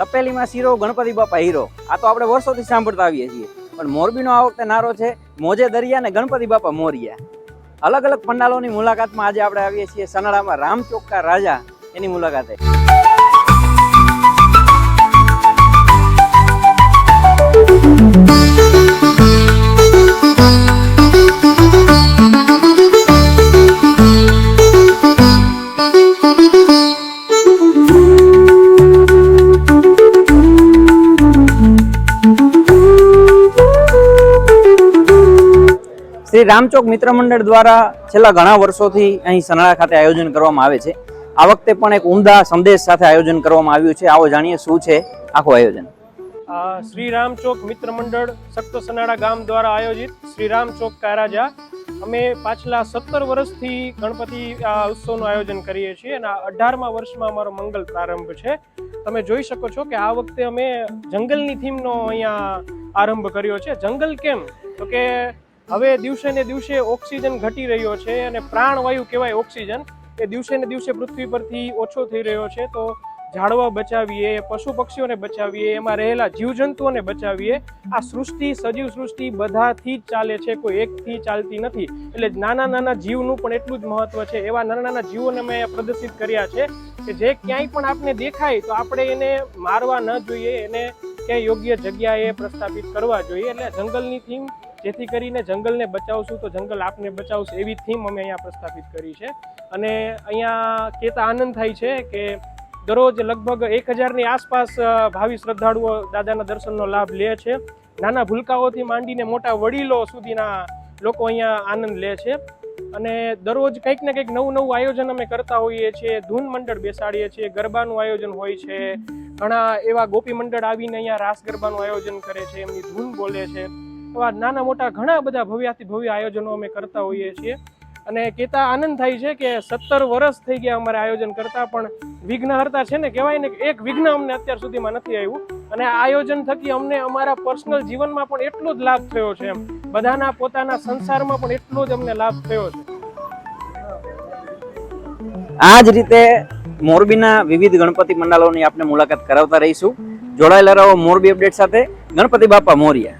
તપેલીમાં શીરો, ગણપતિ બાપા હીરો. આ તો આપણે વર્ષોથી સાંભળતા આવીએ છીએ. પણ મોરબીનો આ વખતે નારો છે, મોજે દરિયા ને ગણપતિ બાપા મોરિયા. અલગ અલગ પંડાલોની મુલાકાતમાં આજે આપણે આવીએ છીએ સનાળામાં રામ ચોક્કા રાજા. એની મુલાકાતે. શ્રી રામચોક મિત્ર મંડળ દ્વારા છેલ્લા ઘણા વર્ષોથી અહીં સનાળા ખાતે આયોજન કરવામાં આવે છે. આ વખતે પણ એક ઉમદા સંદેશ સાથે આયોજન કરવામાં આવ્યું છે. આવો જાણીએ શું છે આખું આયોજન. શ્રી રામચોક મિત્ર મંડળ સખ્ત સનાળા ગામ દ્વારા આયોજિત શ્રી રામ ચોક કારાજા અમે પાછલા સત્તર વર્ષથી ગણપતિ આ ઉત્સવનું આયોજન કરીએ છીએ અને અઢારમા વર્ષમાં અમારો મંગલ પ્રારંભ છે. તમે જોઈ શકો છો કે આ વખતે અમે જંગલની થીમનો અહીંયા આરંભ કર્યો છે. જંગલ કેમ? તો કે હવે દિવસે ને દિવસે ઓક્સિજન ઘટી રહ્યો છે અને પ્રાણવાયુ કહેવાય ઓક્સિજન. એ દિવસે ને દિવસે પૃથ્વી પરથી ઓછો થઈ રહ્યો છે. તો ઝાડવા બચાવીએ, પશુ પક્ષીઓને બચાવીએ, એમાં રહેલા જીવજંતુઓને બચાવીએ. આ સૃષ્ટિ, સજીવ સૃષ્ટિ બધાથી જ ચાલે છે. કોઈ એકથી ચાલતી નથી. એટલે નાના નાના જીવનું પણ એટલું જ મહત્વ છે. એવા નાના નાના જીવોને મેં પ્રદર્શિત કર્યા છે કે જે ક્યાંય પણ આપને દેખાય તો આપણે એને મારવા ન જોઈએ. એને ક્યાંય યોગ્ય જગ્યાએ પ્રસ્થાપિત કરવા જોઈએ. એટલે જંગલની થીમ જેથી કરીને જંગલને બચાવશું તો જંગલ આપને બચાવશે એવી થીમ અમે અહીંયા પ્રસ્થાપિત કરી છે. અને અહીંયા કહેતા આનંદ થાય છે કે દરરોજ લગભગ એક હજારની આસપાસ ભાવિ શ્રદ્ધાળુઓ દાદાના દર્શનનો લાભ લે છે. નાના ભૂલકાઓથી માંડીને મોટા વડીલો સુધીના લોકો અહીંયા આનંદ લે છે. અને દરરોજ કંઈક ને કંઈક નવું નવું આયોજન અમે કરતા હોઈએ છીએ. ધૂન મંડળ બેસાડીએ છીએ. ગરબાનું આયોજન હોય છે. ઘણા એવા ગોપી મંડળ આવીને અહીંયા રાસ ગરબાનું આયોજન કરે છે. એમની ધૂન બોલે છે. એવા નાના મોટા ઘણા બધા ભવ્યાથી ભવ્ય આયોજનો અમે કરતા હોઈએ છીએ. અને કહેતા આનંદ થાય છે કે સત્તર વર્ષ થઈ ગયા અમારે આયોજન કરતા, પણ વિઘ્નહર્તા છે ને, કહેવાય ને એક વિઘ્ન અમને અત્યાર સુધીમાં નથી આવ્યું. અને આ આયોજન થકી અમને અમારા પર્સનલ જીવનમાં પણ એટલો જ લાભ થયો છે એમ. બધાના પોતાના સંસારમાં પણ એટલો જ અમને લાભ થયો છે. આ જ રીતે મોરબીના વિવિધ ગણપતિ મંડળોની આપણે મુલાકાત કરાવતા રહીશું. જોડાયેલા રહો મોરબી અપડેટ સાથે. ગણપતિ બાપા મોરિયા.